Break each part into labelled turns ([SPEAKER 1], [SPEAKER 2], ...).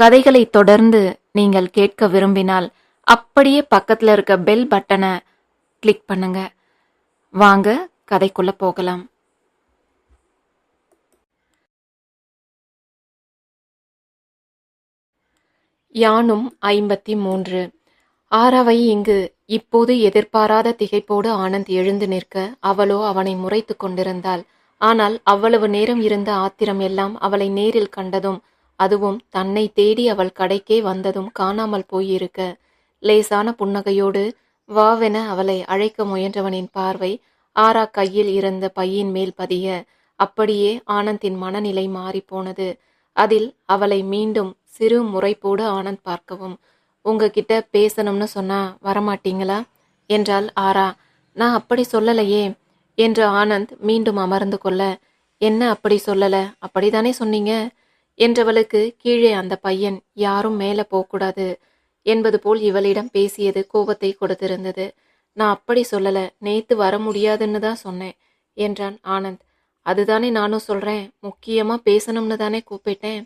[SPEAKER 1] கதைகளை தொடர்ந்து நீங்கள் கேட்க விரும்பினால் அப்படியே பக்கத்துல இருக்க பெல் பட்டனை கிளிக் பண்ணுங்க. வாங்க கதைக்குள்ள போகலாம். யானும் ஐம்பத்தி மூன்று ஆரவை இங்கு இப்போது எதிர்பாராத திகைப்போடு ஆனந்த் எழுந்து நிற்க அவளோ அவனை முறைத்து கொண்டிருந்தாள். ஆனால் அவ்வளவு நேரம் இருந்த ஆத்திரம் எல்லாம் அவளை நேரில் கண்டதும் அதுவும் தன்னை தேடி அவள் கடைக்கே வந்ததும் காணாமல் போயிருக்க. லேசான புன்னகையோடு வாவென அவளை அழைக்க முயன்றவனின் பார்வை ஆரா கையில் இருந்த பையின் மேல் பதிய அப்படியே ஆனந்தின் மனநிலை மாறிப்போனது அதில் அவளை மீண்டும் சிறு முறைப்போடு ஆனந்த் பார்க்கவும் உங்ககிட்ட பேசணும்னு சொன்னா வரமாட்டீங்களா? என்றாள் ஆரா நான் அப்படி சொல்லலையே என்று ஆனந்த் மீண்டும் அமர்ந்து கொள்ள என்ன அப்படி சொல்லல? அப்படிதானே சொன்னீங்க? என்றவளுக்கு கீழே அந்த பையன் யாரும் மேலே போகக்கூடாது என்பது போல் இவளிடம் பேசியது கோபத்தை கொடுத்திருந்தது. நான் அப்படி சொல்லல நேத்து வர முடியாதுன்னு தான் சொன்னேன் என்றான் ஆனந்த். அதுதானே நானும் சொல்றேன் முக்கியமா பேசணும்னு தானே கூப்பிட்டேன்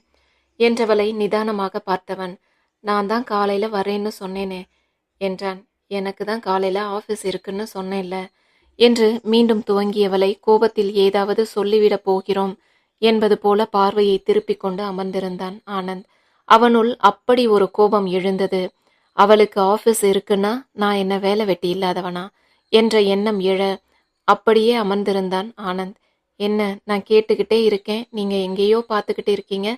[SPEAKER 1] என்றவளை நிதானமாக பார்த்தவன். நான் தான் காலையில வரேன்னு சொன்னேனே என்றான். எனக்கு தான் காலையில ஆபீஸ் இருக்குன்னு சொன்னேன்ல என்று மீண்டும் துவங்கியவளை கோபத்தில் ஏதாவது சொல்லிவிடப் போகிறோம் என்பது போல பார்வையை திருப்பிக் கொண்டு அமர்ந்திருந்தான் ஆனந்த். அவனுள் அப்படி ஒரு கோபம் எழுந்தது. அவளுக்கு ஆபீஸ் இருக்குன்னா நான் என்ன வேலை வெட்டி இல்லாதவனா? என்ற எண்ணம் எழ அப்படியே அமர்ந்திருந்தான் ஆனந்த். என்ன நான் கேட்டுக்கிட்டே இருக்கேன். நீங்க எங்கேயோ பார்த்துக்கிட்டு இருக்கீங்க?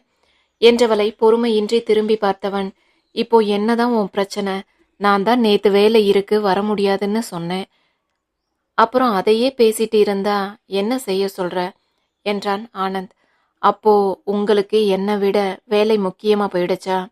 [SPEAKER 1] என்றவளை பொறுமையின்றி திரும்பி பார்த்தவன் இப்போ என்னதான் உன் பிரச்சனை? நான் தான் நேத்து வேலை இருக்கு வர முடியாதுன்னு சொன்னேன். அப்புறம் அதையே பேசிட்டு இருந்தா என்ன செய்ய சொல்ற? என்றான் ஆனந்த். அப்போ உங்களுக்கு என்னை விட வேலை முக்கியமா போயிடுச்சா?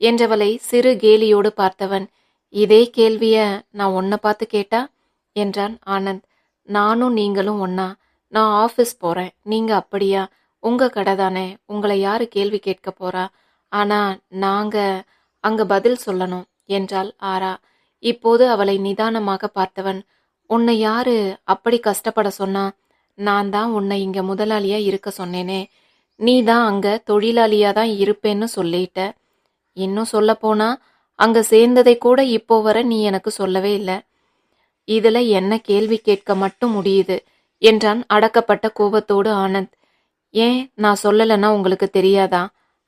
[SPEAKER 1] என்றவளை சிறு கேலியோடு பார்த்தவன். இதே கேள்விய நான் உன்னை பார்த்து கேட்டா? என்றான் ஆனந்த். நானும் நீங்களும் ஒன்னா நான் ஆஃபீஸ் போறேன். நீங்க அப்படியா? உங்க கடை தானே. உங்களை யாரு கேள்வி கேட்க போறா? ஆனா நாங்க அங்க பதில் சொல்லணும் என்றாள் ஆரா. இப்போது அவளை நிதானமாக பார்த்தவன். உன்னை யாரு அப்படி கஷ்டப்பட சொன்னா? நான் தான் உன்னை இங்க முதலாளியா இருக்க சொன்னேனே. நீ தான் அங்க தொழிலாளியா தான் இருப்பேன்னு சொல்லிட்ட. இன்னும் சொல்ல போனா அங்க சேர்ந்ததை கூட இப்போ வர நீ எனக்கு சொல்லவே இல்லை. இதுல என்ன கேள்வி கேட்க மட்டும் முடியுது என்றான் அடக்கப்பட்ட கோபத்தோடு ஆனந்த். ஏன் நான் சொல்லலைன்னா உங்களுக்கு தெரியாதா?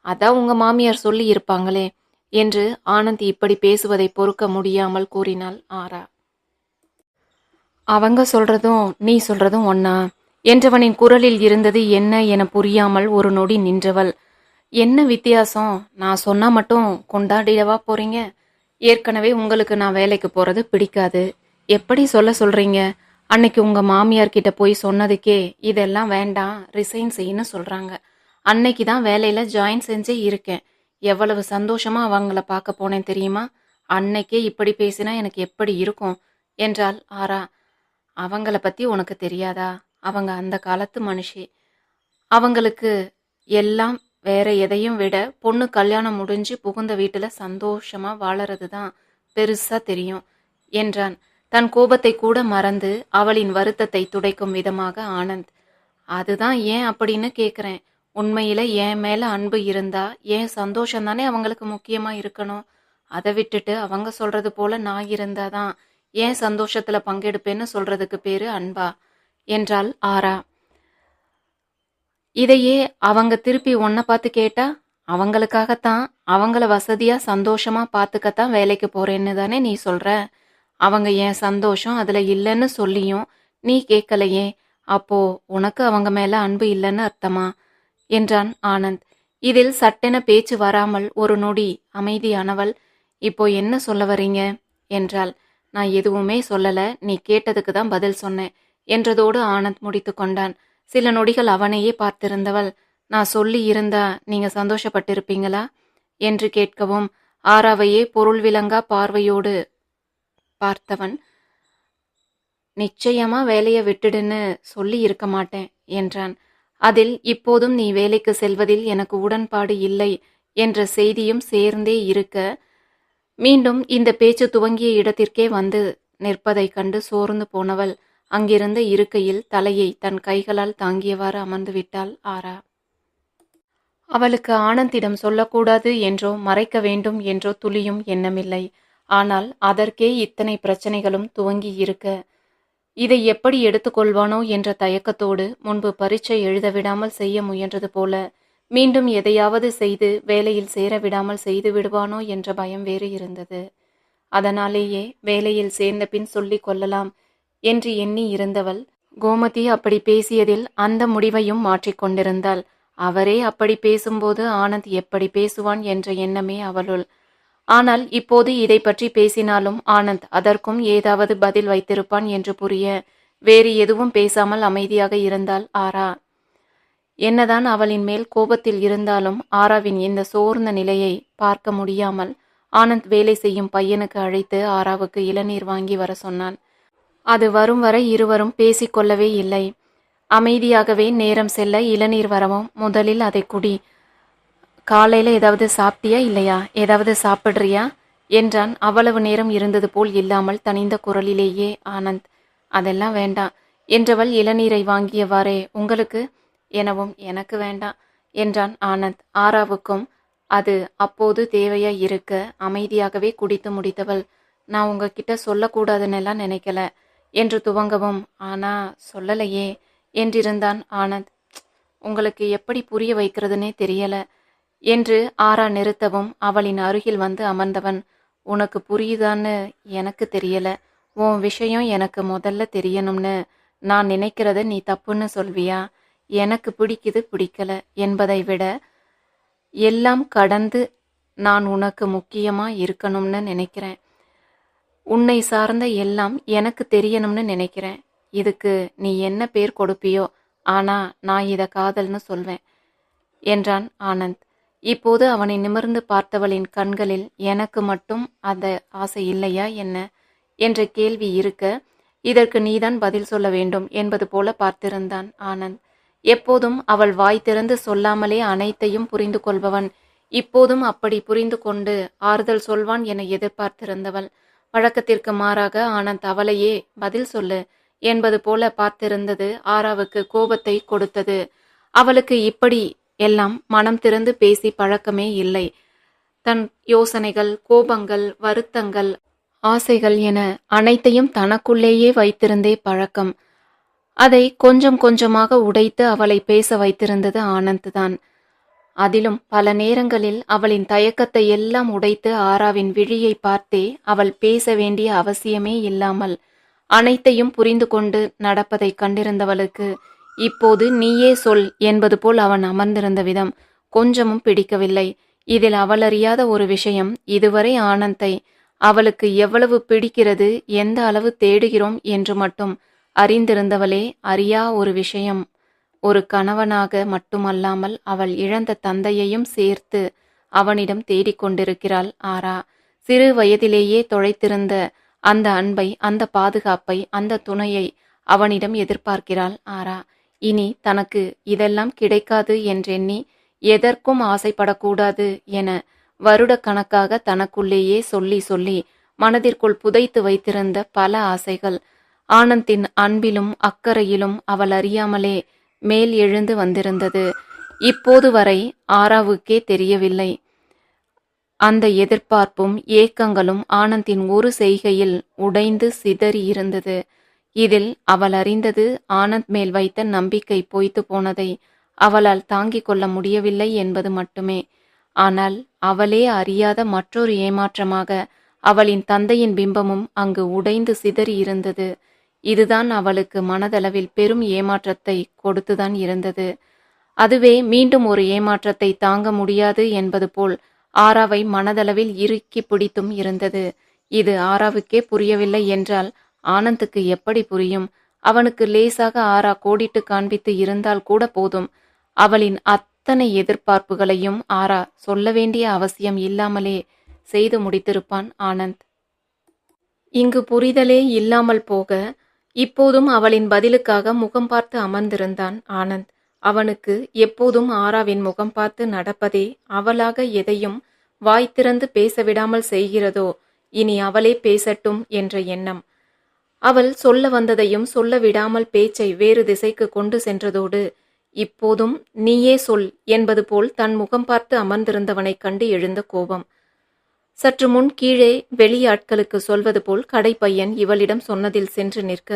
[SPEAKER 1] அதான் உங்க மாமியார் சொல்லி இருப்பாங்களே என்று ஆனந்த் இப்படி பேசுவதை பொறுக்க முடியாமல் கூறினாள் ஆரா. அவங்க சொல்றதும் நீ சொல்றதும் ஒன்னா என்றவனின் குரலில் இருந்தது என்ன என புரியாமல் ஒரு நொடி நின்றவள். என்ன வித்தியாசம்? நான் சொன்னா மட்டும் கொண்டாடிடவா போறீங்க? ஏற்கனவே உங்களுக்கு நான் வேலைக்கு போறது பிடிக்காது. எப்படி சொல்ல சொல்றீங்க? அன்னைக்கு உங்க மாமியார் கிட்ட போய் சொன்னதுக்கே இதெல்லாம் வேண்டாம் ரிசைன் செய்யன்னு சொல்றாங்க. அன்னைக்கு தான் வேலையில ஜாயின் செஞ்சே இருக்கேன். எவ்வளவு சந்தோஷமா அவங்கள பார்க்க போனேன் தெரியுமா? அன்னைக்கே இப்படி பேசினா எனக்கு எப்படி இருக்கும்? என்றாள் ஆரா. அவங்கள பத்தி உனக்கு தெரியாதா? அவங்க அந்த காலத்து மனுஷி. அவங்களுக்கு எல்லாம் வேற எதையும் விட பொண்ணு கல்யாணம் முடிஞ்சு புகுந்த வீட்டுல சந்தோஷமா வாழறது தான் பெருசா தெரியும் என்றான். தன் கோபத்தை கூட மறந்து அவளின் வருத்தத்தை துடைக்கும் விதமாக ஆனந்த். அதுதான் ஏன் அப்படின்னு கேக்குறேன். உண்மையில என் மேல அன்பு இருந்தா ஏன் சந்தோஷம் தானே அவங்களுக்கு முக்கியமா இருக்கணும். அதை விட்டுட்டு அவங்க சொல்றது போல நான் இருந்தாதான் ஏன் சந்தோஷத்தில் பங்கெடுப்பேன்னு சொல்றதுக்கு பேரு அன்பா? என்றாள் ஆரா. இதையே அவங்க திருப்பி உன்னை பார்த்து கேட்டா அவங்களுக்காகத்தான் அவங்கள வசதியா சந்தோஷமா பார்த்துக்கத்தான் வேலைக்கு போறேன்னு தானே நீ சொல்ற? அவங்க என் சந்தோஷம் அதுல இல்லைன்னு சொல்லியும் நீ கேட்கலையே அப்போ உனக்கு அவங்க மேல அன்பு இல்லைன்னு அர்த்தமா? என்றான் ஆனந்த். இதில் சட்டென பேச்சு வராமல் ஒரு நொடி அமைதியானவள் இப்போ என்ன சொல்ல வரீங்க? என்றாள். நான் எதுவுமே சொல்லல நீ கேட்டதுக்கு தான் பதில் சொன்னேன் என்றதோடு ஆனந்த் முடித்து கொண்டான். சில நொடிகள் அவனையே பார்த்திருந்தவள் நான் சொல்லி இருந்தா நீங்க சந்தோஷப்பட்டிருப்பீங்களா? என்று கேட்கவும் ஆராவையே பொருள் விளங்கா பார்வையோடு பார்த்தவன் நிச்சயமா வேலையை விட்டுடுன்னு சொல்லி இருக்க மாட்டேன் என்றான். அதில் இப்போதும் நீ வேலைக்கு செல்வதில் எனக்கு உடன்பாடு இல்லை என்ற செய்தியும் சேர்ந்தே இருக்க மீண்டும் இந்த பேச்சு துவங்கிய இடத்திற்கே வந்து நிற்பதைக் கண்டு சோர்ந்து போனவள் அங்கிருந்த இருக்கையில் தலையை தன் கைகளால் தாங்கியவாறு அமர்ந்து விட்டாள் ஆரா. அவளுக்கு ஆனந்திடம் சொல்லக்கூடாது என்றோ மறைக்க வேண்டும் என்றோ துளியும் எண்ணமில்லை. ஆனால் அதற்கே இத்தனை பிரச்சனைகளும் துவங்கி இருக்க இதை எப்படி எடுத்துக்கொள்வானோ என்ற தயக்கத்தோடு முன்பு பரீட்சை எழுத விடாமல் செய்ய முயன்றது போல மீண்டும் எதையாவது செய்து வேலையில் சேர விடாமல் செய்து விடுவானோ என்ற பயம் வேறு இருந்தது. அதனாலேயே வேலையில் சேர்ந்த பின் சொல்லிக் கொள்ளலாம் என்று எண்ணி இருந்தவள் கோமதி அப்படி பேசியதில் அந்த முடிவையும் மாற்றிக்கொண்டிருந்தாள் அவரே அப்படி பேசும்போது ஆனந்த் எப்படி பேசுவான் என்ற எண்ணமே அவளுள். ஆனால் இப்போது இதை பற்றி பேசினாலும் ஆனந்த் அதற்கும் ஏதாவது பதில் வைத்திருப்பான் என்று புரிய வேறு எதுவும் பேசாமல் அமைதியாக இருந்தால் ஆரா என்னதான் அவளின் மேல் கோபத்தில் இருந்தாலும் ஆராவின் இந்த சோர்ந்த நிலையை பார்க்க முடியாமல் ஆனந்த் வேலை செய்யும் பையனுக்கு அழைத்து ஆராவுக்கு இளநீர் வாங்கி வர சொன்னான். அது வரும் வரை இருவரும் பேசிக்கொள்ளவே இல்லை. அமைதியாகவே நேரம் செல்ல இளநீர் வரவும் முதலில் அதை குடி. காலையில் ஏதாவது சாப்பிட்டியா இல்லையா? ஏதாவது சாப்பிட்றியா? என்றான். அவ்வளவு நேரம் இருந்தது போல் இல்லாமல் தனிந்த குரலிலேயே ஆனந்த் அதெல்லாம் வேண்டாம். என்றவள் இளநீரை வாங்கியவாறே உங்களுக்கு எனவும் எனக்கு வேண்டாம் என்றான் ஆனந்த். ஆராவுக்கும் அது அப்போது தேவையா இருக்க அமைதியாகவே குடித்து முடித்தவள். நான் உங்ககிட்ட சொல்லக்கூடாதுன்னெல்லாம் நினைக்கல என்று துவங்கவும் ஆனா சொல்லலையே என்றிருந்தான் ஆனந்த். உங்களுக்கு எப்படி புரிய வைக்கிறதுனே தெரியல என்று ஆரா நிறுத்தவும் அவளின் அருகில் வந்து அமர்ந்தவன். உனக்கு புரியுதான்னு எனக்கு தெரியல. உன் விஷயம் எனக்கு முதல்ல தெரியணும்னு நான் நினைக்கிறத நீ தப்புன்னு சொல்வியா? எனக்கு பிடிக்குது பிடிக்கல என்பதை விட எல்லாம் கடந்து நான் உனக்கு முக்கியமா இருக்கணும்னு நினைக்கிறேன். உன்னை சார்ந்த எல்லாம் எனக்கு தெரியணும்னு நினைக்கிறேன். இதுக்கு நீ என்ன பேர் கொடுப்பியோ ஆனா நான் இதை காதல்னு சொல்வேன் என்றான் ஆனந்த். இப்போது அவனை நிமிர்ந்து பார்த்தவளின் கண்களில் எனக்கு மட்டும் அந்த ஆசை இல்லையா என்ன? என்ற கேள்வி இருக்க இதற்கு நீதான் பதில் சொல்ல வேண்டும் என்பது போல பார்த்திருந்தான் ஆனந்த். எப்போதும் அவள் வாய் திறந்து சொல்லாமலே அனைத்தையும் புரிந்து கொள்பவன். இப்போதும் அப்படி புரிந்து கொண்டு ஆறுதல் சொல்வான் என எதிர்பார்த்திருந்தவள். வழக்கத்திற்கு மாறாக ஆனந்த் அவளையே பதில் சொல்லு என்பது போல பார்த்திருந்தது ஆராவுக்கு கோபத்தை கொடுத்தது. அவளுக்கு இப்படி எல்லாம் மனம் திறந்து பேசி பழக்கமே இல்லை. தன் யோசனைகள் கோபங்கள் வருத்தங்கள் ஆசைகள் என அனைத்தையும் தனக்குள்ளேயே வைத்திருந்தே பழக்கம். அதை கொஞ்சம் கொஞ்சமாக உடைத்து அவளை பேச வைத்திருந்தது ஆனந்த் தான் அதிலும் பல நேரங்களில் அவளின் தயக்கத்தை எல்லாம் உடைத்து ஆராவின் விழியை பார்த்தே அவள் பேச வேண்டிய அவசியமே இல்லாமல் அனைத்தையும் புரிந்து கொண்டு நடப்பதை கண்டிருந்தவளுக்கு இப்போது நீயே சொல் என்பது போல் அவன் அமர்ந்திருந்த விதம் கொஞ்சமும் பிடிக்கவில்லை. இதில் அவளறியாத ஒரு விஷயம் இதுவரை ஆனந்தை அவளுக்கு எவ்வளவு பிடிக்கிறது எந்த அளவு தேடுகிறோம்? என்று மட்டும் அறிந்திருந்தவளே அறியா ஒரு விஷயம். ஒரு கணவனாக மட்டுமல்லாமல் அவள் இழந்த தந்தையையும் சேர்த்து அவனிடம் தேடிக்கொண்டிருக்கிறாள் ஆரா. சிறு வயதிலேயே தொலைத்திருந்த அந்த அன்பை அந்த பாதுகாப்பை அந்த துணையை அவனிடம் எதிர்பார்க்கிறாள் ஆரா. இனி தனக்கு இதெல்லாம் கிடைக்காது என்றெண்ணி எதற்கும் ஆசைப்படக்கூடாது என வருடக்கணக்காக தனக்குள்ளேயே சொல்லி சொல்லி மனதிற்குள் புதைத்து வைத்திருந்த பல ஆசைகள் ஆனந்தின் அன்பிலும் அக்கறையிலும் அவள் அறியாமலே மேல் எழுந்து வந்திருந்தது. இப்போது வரை ஆராவுக்கே தெரியவில்லை. அந்த எதிர்பார்ப்பும் ஏக்கங்களும் ஆனந்தின் ஒரு செய்கையில் உடைந்து சிதறி இருந்தது. இதில் அவள் அறிந்தது ஆனந்த் மேல் வைத்த நம்பிக்கை பொய்த்து போனதை அவளால் தாங்கிக் கொள்ள முடியவில்லை என்பது மட்டுமே. ஆனால் அவளே அறியாத மற்றொரு ஏமாற்றமாக அவளின் தந்தையின் பிம்பமும் அங்கு உடைந்து சிதறி இருந்தது. இதுதான் அவளுக்கு மனதளவில் பெரும் ஏமாற்றத்தை கொடுத்துதான் இருந்தது. அதுவே மீண்டும் ஒரு ஏமாற்றத்தை தாங்க முடியாது என்பது போல் ஆராவை மனதளவில் இறுக்கி பிடித்தும் இருந்தது. இது ஆராவுக்கே புரியவில்லை என்றால் ஆனந்துக்கு எப்படி புரியும்? அவனுக்கு லேசாக ஆரா கோடிட்டு காண்பித்து இருந்தால் கூட போதும். அவளின் அத்தனை எதிர்பார்ப்புகளையும் ஆரா சொல்ல வேண்டிய அவசியம் இல்லாமலே செய்து முடித்திருப்பான் ஆனந்த். இங்கு புரிதலே இல்லாமல் போக இப்போதும் அவளின் பதிலுக்காக முகம் பார்த்து அமர்ந்திருந்தான் ஆனந்த். அவனுக்கு எப்போதும் ஆராவின் முகம் பார்த்து நடப்பதே அவளாக எதையும் வாய் திறந்து பேசவிடாமல் செய்கிறதோ இனி அவளே பேசட்டும் என்ற எண்ணம். அவள் சொல்ல வந்ததையும் சொல்ல விடாமல் பேச்சை வேறு திசைக்கு கொண்டு சென்றதோடு இப்போதும் நீயே சொல் என்பது போல் தன் முகம் பார்த்து அமர்ந்திருந்தவனைக் கண்டு எழுந்த கோபம். சற்று முன் கீழே வெளியாட்களுக்கு சொல்வது போல் கடைப்பையன் இவளிடம் சொன்னதில் சென்று நிற்க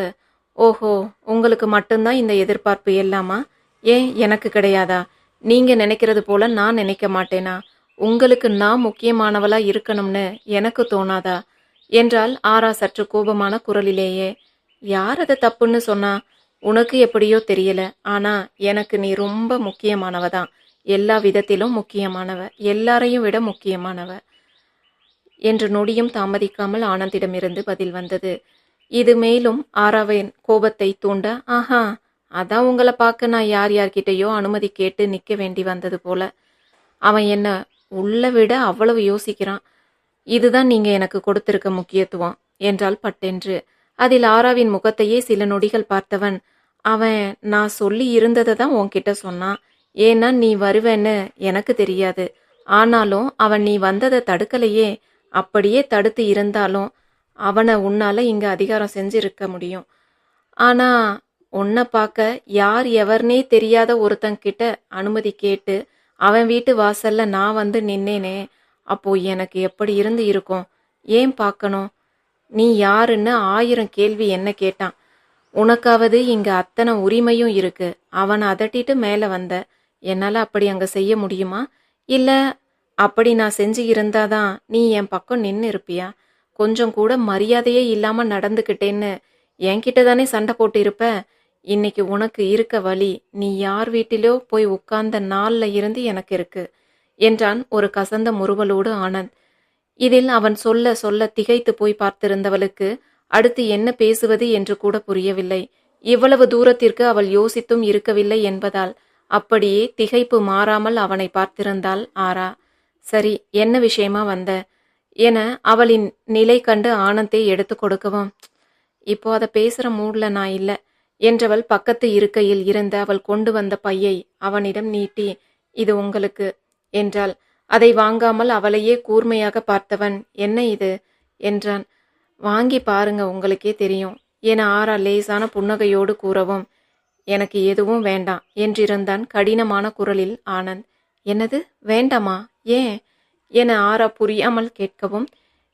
[SPEAKER 1] ஓஹோ உங்களுக்கு மட்டும்தான் இந்த எதிர்பார்ப்பு எல்லாமா? ஏன் எனக்கு கிடையாதா? நீங்க நினைக்கிறது போல நான் நினைக்க மாட்டேனா? உங்களுக்கு நான் முக்கியமானவளா இருக்கணும்னு எனக்கு தோணாதா? என்றால் ஆரா சற்று கோபமான குரலிலேயே யார் அதை தப்புன்னு சொன்னா? உனக்கு எப்படியோ தெரியல. ஆனா எனக்கு நீ ரொம்ப முக்கியமானவ தான் எல்லா விதத்திலும் முக்கியமானவ. எல்லாரையும் விட முக்கியமானவ. என்று நொடியும் தாமதிக்காமல் ஆனந்திடமிருந்து பதில் வந்தது. இது மேலும் ஆராவின் கோபத்தை தூண்ட ஆஹா அதான் உங்களை பார்க்க நான் யார் யார்கிட்டயோ அனுமதி கேட்டு நிற்க வேண்டி வந்தது போல. அவன் என்ன உள்ள விட அவ்வளவு யோசிக்கிறான். இதுதான் நீங்க எனக்கு கொடுத்திருக்க முக்கியத்துவம் என்றால் பட்டென்று. அதில் ஆராவின் முகத்தையே சில நொடிகள் பார்த்தவன் அவன் நான் சொல்லி இருந்ததை தான் உன்கிட்ட சொன்னான். ஏன்னா நீ வருவேன்னு எனக்கு தெரியாது. ஆனாலும் அவன் நீ வந்ததை தடுக்கலையே. அப்படியே தடுத்து இருந்தாலும் அவனை உன்னால இங்க அதிகாரம் செஞ்சிருக்க முடியும். ஆனா உன்னை பார்க்க யார் எவர்னே தெரியாத ஒருத்தங்கிட்ட அனுமதி கேட்டு அவன் வீட்டு வாசல்ல நான் வந்து நின்னேனே அப்போ எனக்கு எப்படி இருந்து இருக்கும்? ஏன் பார்க்கணும்? நீ யாருன்னு ஆயிரம் கேள்வி என்ன கேட்டான். உனக்காவது இங்க அத்தனை உரிமையும் இருக்கு. அவனை அதட்டிட்டு மேலே வந்த. என்னால் அப்படி அங்கே செய்ய முடியுமா? இல்லை அப்படி நான் செஞ்சு இருந்தாதான் நீ என் பக்கம் நின்று இருப்பியா? கொஞ்சம் கூட மரியாதையே இல்லாமல் நடந்துக்கிட்டேன்னு என்கிட்ட தானே சண்டை போட்டு இருப்ப இன்னைக்கு உனக்கு இருக்க வழி நீ யார் வீட்டிலோ போய் உட்கார்ந்த நாளில் இருந்து எனக்கு இருக்கு என்றான் ஒரு கசந்த முறுவலோடு ஆனந்த். இதில் அவன் சொல்ல சொல்ல திகைத்து போய் பார்த்திருந்தவளுக்கு அடுத்து என்ன பேசுவது என்று கூட புரியவில்லை. இவ்வளவு தூரத்திற்கு அவள் யோசித்தும் இருக்கவில்லை என்பதால் அப்படியே திகைப்பு மாறாமல் அவனை பார்த்திருந்தாள் ஆரா. சரி என்ன விஷயமா வந்த? என அவளின் நிலை கண்டு ஆனந்தை எடுத்து கொடுக்கவும் இப்போ அதை பேசுகிற மூடில் நான் இல்லை என்றவள் பக்கத்து இருக்கையில் இருந்த அவள் கொண்டு வந்த பையை அவனிடம் நீட்டி இது உங்களுக்கு? என்றாள். அதை வாங்காமல் அவளையே கூர்மையாக பார்த்தவன் என்ன இது? என்றான். வாங்கி பாருங்க உங்களுக்கே தெரியும் என ஆரா லேசான புன்னகையோடு கூறவும் எனக்கு எதுவும் வேண்டாம் என்றிருந்தான் கடினமான குரலில் ஆனந்த். என்னது? வேண்டாமா? ஏன்? என ஆரா புரியாமல் கேட்கவும்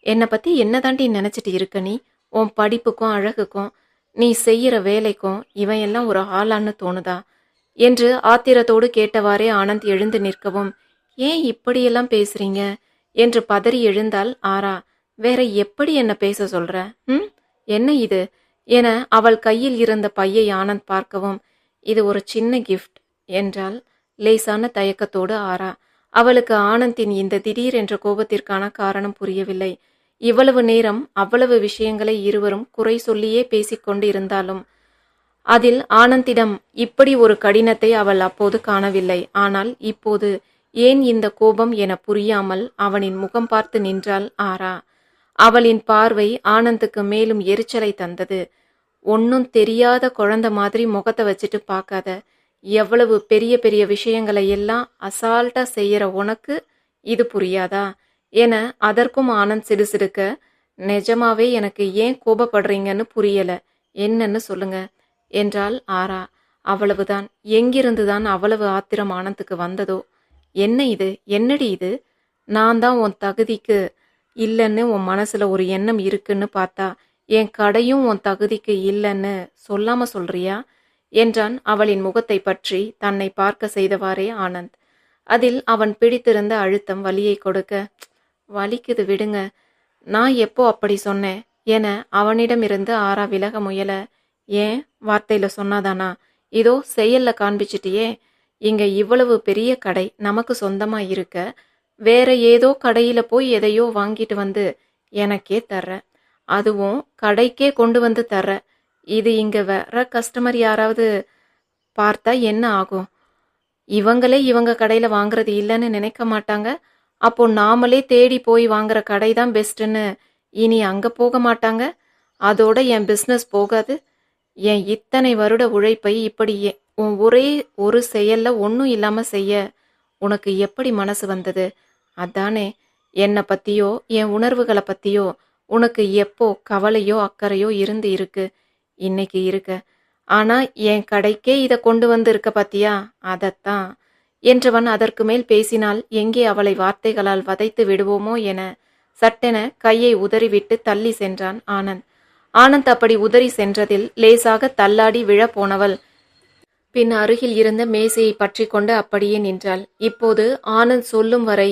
[SPEAKER 1] என்னை பற்றி என்ன தாண்டி நினச்சிட்டு இருக்க நீ? உன் படிப்புக்கும் அழகுக்கும் நீ செய்கிற வேலைக்கும் இவன் எல்லாம் ஒரு ஆளான்னு தோணுதா? என்று ஆத்திரத்தோடு கேட்டவாறே ஆனந்த் எழுந்து நிற்கவும் ஏன் இப்படியெல்லாம் பேசுறீங்க? என்று பதறி எழுந்தால் ஆரா வேற எப்படி என்ன பேச சொல்ற? ம்? என்ன இது? என அவள் கையில் இருந்த பையை ஆனந்த் பார்க்கவும் இது ஒரு சின்ன கிஃப்ட் என்றால் லேசான தயக்கத்தோடு ஆரா அவளுக்கு ஆனந்தின் இந்த திடீரென்ற கோபத்திற்கான காரணம் புரியவில்லை. இவ்வளவு நேரம் அவ்வளவு விஷயங்களை இருவரும் குறை சொல்லியே பேசிக்கொண்டு இருந்தாலும் அதில் ஆனந்திடம் இப்படி ஒரு கடினத்தை அவள் அப்போது காணவில்லை. ஆனால் இப்போது ஏன் இந்த கோபம் என புரியாமல் அவனின் முகம் பார்த்து நின்றாள் ஆரா. அவளின் பார்வை ஆனந்துக்கு மேலும் எரிச்சலை தந்தது. ஒன்னும் தெரியாத குழந்தை மாதிரி முகத்தை வச்சுட்டு பார்க்காத எவ்வளவு பெரிய பெரிய விஷயங்களை எல்லாம் அசால்ட்டா செய்யற உனக்கு இது புரியாதா? என அதற்கும் ஆனந்த் சிடுசிடுக்க நிஜமாவே எனக்கு ஏன் கோபப்படுறீங்கன்னு புரியல. என்னன்னு சொல்லுங்க என்றாள் ஆரா. அவ்வளவுதான். எங்கிருந்துதான் அவ்வளவு ஆத்திரம் ஆனந்துக்கு வந்ததோ? என்ன இது? என்னடி இது? நான் தான் உன் தகுதிக்கு இல்லைன்னு உன் மனசுல ஒரு எண்ணம் இருக்குன்னு பார்த்தா என் கடையும் உன் தகுதிக்கு இல்லைன்னு சொல்லாம சொல்றியா? என்றான் அவளின் முகத்தை பற்றி தன்னை பார்க்க செய்தவாறே ஆனந்த். அதில் அவன் பிடித்திருந்த அழுத்தம் வலியை கொடுக்க வலிக்குது விடுங்க நான் எப்போ அப்படி சொன்னேன்? என அவனிடமிருந்து ஆறா விலக முயல ஏன்? வார்த்தையில சொன்னாதானா? இதோ செயல்ல காண்பிச்சிட்டியே இங்க இவ்வளவு பெரிய கடை நமக்கு சொந்தமா இருக்க வேற ஏதோ கடையில போய் எதையோ வாங்கிட்டு வந்து எனக்கே தர்ற அதுவும் கடைக்கே கொண்டு வந்து தர்ற இது இங்கே வர கஸ்டமர் யாராவது பார்த்தா என்ன ஆகும்? இவங்களே இவங்க கடையில் வாங்குறது இல்லைன்னு நினைக்க மாட்டாங்க. அப்போ நாமளே தேடி போய் வாங்குற கடை தான் பெஸ்ட்டுன்னு இனி அங்கே போக மாட்டாங்க. அதோட என் பிஸ்னஸ் போகாது. என் இத்தனை வருட உழைப்பை இப்படி உன் ஒரே ஒரு செயலில் ஒன்றும் இல்லாமல் செய்ய உனக்கு எப்படி மனசு வந்தது? அதானே என்னை பற்றியோ என் உணர்வுகளை பற்றியோ உனக்கு எப்போ கவலையோ அக்கறையோ இருந்து இருக்குது இன்னைக்கு இருக்க. ஆனா என் கடைக்கே இதை கொண்டு வந்து இருக்க பாத்தியா? அதத்தான். என்றவன் அதற்கு மேல் பேசினால் எங்கே அவளை வார்த்தைகளால் வதைத்து விடுவோமோ என சட்டென கையை உதறிவிட்டு தள்ளி சென்றான் ஆனந்த். ஆனந்த் அப்படி உதறி சென்றதில் லேசாக தள்ளாடி விழப் போனவள் பின் அருகில் இருந்த மேசையை பற்றி கொண்டு அப்படியே நின்றாள். இப்போது ஆனந்த் சொல்லும் வரை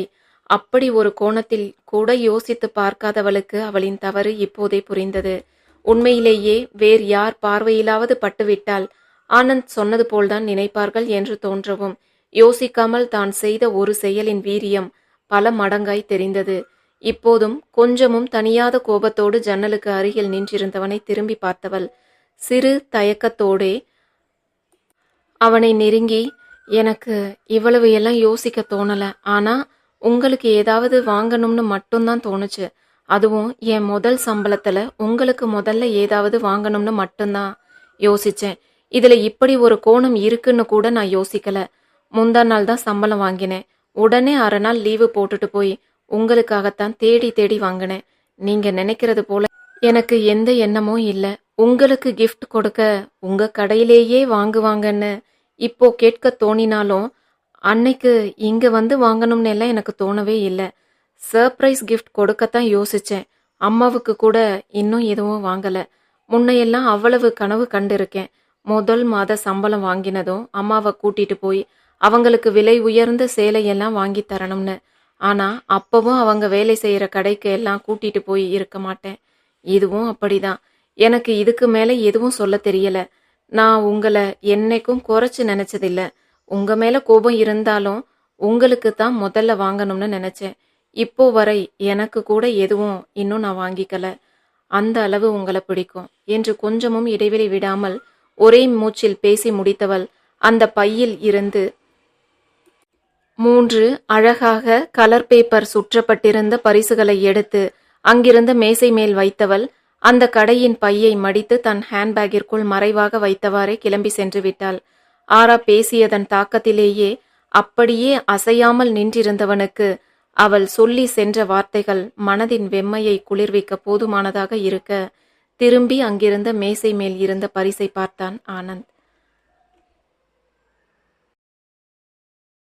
[SPEAKER 1] அப்படி ஒரு கோணத்தில் கூட யோசித்து பார்க்காதவளுக்கு அவளின் தவறு இப்போதே புரிந்தது. உண்மையிலேயே வேறு யார் பார்வையிலாவது பட்டுவிட்டால் ஆனந்த் சொன்னது போல்தான் நினைப்பார்கள் என்று தோன்றவும். யோசிக்காமல் தான் செய்த ஒரு செயலின் வீரியம் பல மடங்காய் தெரிந்தது. இப்போதும் கொஞ்சமும் தனியாத கோபத்தோடு ஜன்னலுக்கு அருகில் நின்றிருந்தவனை திரும்பி பார்த்தவள் சிறு தயக்கத்தோடே அவனை நெருங்கி எனக்கு இவ்வளவு எல்லாம் யோசிக்க தோணல. ஆனா உங்களுக்கு ஏதாவது வாங்கணும்னு மட்டும்தான் தோணுச்சு. அதுவும் என் முதல் சம்பளத்தில் உங்களுக்கு முதல்ல ஏதாவது வாங்கணும்னு மட்டும்தான் யோசித்தேன் இதில் இப்படி ஒரு கோணம் இருக்குன்னு கூட நான் யோசிக்கலை. முந்தா நாள் தான் சம்பளம் வாங்கினேன். உடனே அரை நாள் லீவு போட்டுட்டு போய் உங்களுக்காகத்தான் தேடி தேடி வாங்கினேன். நீங்கள் நினைக்கிறது போல எனக்கு எந்த எண்ணமும் இல்லை. உங்களுக்கு கிஃப்ட் கொடுக்க உங்கள் கடையிலேயே வாங்குவாங்கன்னு இப்போ கேட்க தோணினாலும் அன்னைக்கு இங்கே வந்து வாங்கணும்னு எல்லாம் எனக்கு தோணவே இல்லை. சர்ப்ரைஸ் கிஃப்ட் கொடுக்கத்தான் யோசித்தேன் அம்மாவுக்கு கூட இன்னும் எதுவும் வாங்கலை. முன்னையெல்லாம் அவ்வளவு கனவு கண்டிருக்கேன். முதல் மாத சம்பளம் வாங்கினதும் அம்மாவை கூட்டிட்டு போய் அவங்களுக்கு விலை உயர்ந்த சேலையெல்லாம் வாங்கி தரணும்னு. ஆனால் அப்பவும் அவங்க வேலை செய்கிற கடைக்கு எல்லாம் கூட்டிட்டு போய் இருக்க மாட்டேன். இதுவும் அப்படிதான். எனக்கு இதுக்கு மேலே எதுவும் சொல்ல தெரியல. நான் உங்களை என்னைக்கும் குறைச்சி நினச்சதில்ல. உங்கள் மேலே கோபம் இருந்தாலும் உங்களுக்கு தான் முதல்ல வாங்கணும்னு நினச்சேன். இப்போ வரை எனக்கு கூட எதுவும் இன்னும் நான் வாங்கிக்கல. அந்த அளவு உங்களை பிடிக்கும். என்று கொஞ்சமும் இடைவெளி விடாமல் ஒரே மூச்சில் பேசி முடித்தவள் அந்த பையில் இருந்து மூன்று அழகாக கலர் பேப்பர் சுற்றப்பட்டிருந்த பரிசுகளை எடுத்து அங்கிருந்த மேசை மேல் வைத்தவள் அந்த கடையின் பையை மடித்து தன் ஹேண்ட்பேக்கிற்குள் மறைவாக வைத்தவாறே கிளம்பி சென்று விட்டாள். ஆரா பேசியதன் தாக்கத்திலேயே அப்படியே அசையாமல் நின்றிருந்தவனுக்கு அவள் சொல்லி சென்ற வார்த்தைகள் மனதின் வெம்மையை குளிர்விக்க போதுமானதாக இருக்க திரும்பி அங்கிருந்த மேசை மேல் இருந்த பரிசை பார்த்தான் ஆனந்த்.